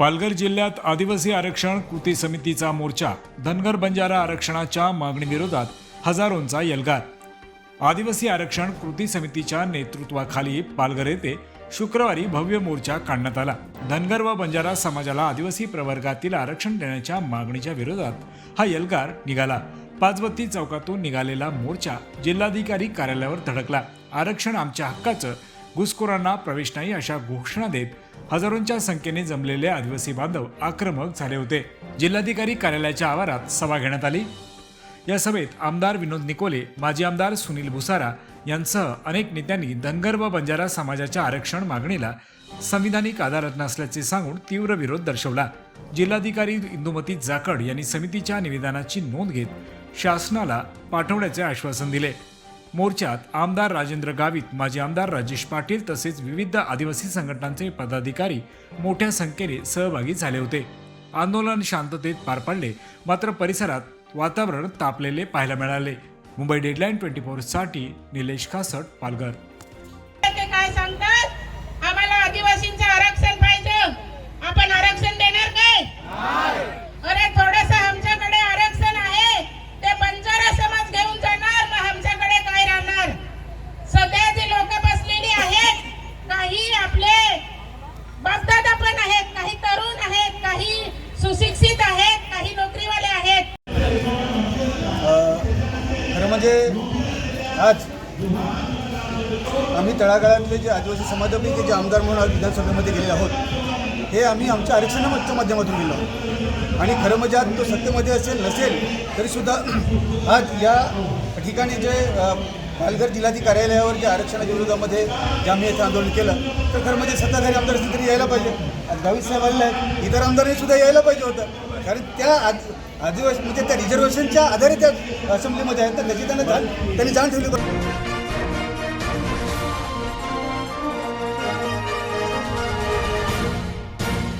पालघर जिल्ह्यात आदिवासी आरक्षण कृती समितीचा मोर्चा धनगर बंजारा आरक्षणाच्या मागणीविरोधात हजारोंचा यलगार. आदिवासी आरक्षण कृती समितीच्या नेतृत्वाखाली पालघर येथे शुक्रवारी भव्य मोर्चा काढण्यात आला. धनगर व बंजारा समाजाला आदिवासी प्रवर्गातील आरक्षण देण्याच्या मागणीच्या विरोधात हा यलगार निघाला. पाचबत्ती चौकातून निघालेला मोर्चा जिल्हाधिकारी कार्यालयावर धडकला. आरक्षण आमच्या हक्काचं घुसखोरांना प्रवेश नाही अशा घोषणा देत हजारोंच्या संख्येने जमलेले आदिवासी बांधव आक्रमक झाले होते. जिल्हाधिकारी कार्यालयाच्या आवारात सभा घेण्यात आली. या सभेत आमदार विनोद निकोले माजी आमदार सुनील भुसारा यांसह अनेक नेत्यांनी धनगर व बंजारा समाजाच्या आरक्षण मागणीला संविधानिक आधार नसल्याचे सांगून तीव्र विरोध दर्शवला. जिल्हाधिकारी इंदुमती जाकड यांनी समितीच्या निवेदनाची नोंद घेत शासनाला पाठवण्याचे आश्वासन दिले. मोर्चात आमदार राजेंद्र गावित माजी आमदार राजेश पाटील तसेच विविध आदिवासी संघटनांचे पदाधिकारी मोठ्या संख्येने सहभागी झाले होते. आंदोलन शांततेत पार पडले मात्र परिसरात वातावरण तापलेले पाहायला मिळाले. मुंबई डेडलाईन ट्वेंटी साठी निलेश कासट पालघर. म्हणजे आज आम्ही तळागाळातले जे आदिवासी समाजापैकी जे आमदार म्हणून आज विधानसभेमध्ये गेलेले आहोत हे आम्ही आमच्या आरक्षणाच्या माध्यमातून गेलो आहोत. आणि खरं म्हणजे आज तो सत्तेमध्ये असेल नसेल तरीसुद्धा आज या ठिकाणी जे पालघर जिल्हाधिकारी कार्यालयावर जे आरक्षणाच्या विरोधामध्ये जे आम्ही याचं आंदोलन केलं तर खरं म्हणजे सत्ताधारी आमदार असतील तरी यायला पाहिजे. आज गावीत साहेब आलेले आहेत इतर आमदारांनी सुद्धा यायला पाहिजे होतं. कारण त्या आज आदिवासी म्हणजे त्या रिझर्वेशनच्या आधारे त्या असेंब्लीमध्ये आहेत. तर त्याची त्यांना जाण त्यांनी जाण ठेवली.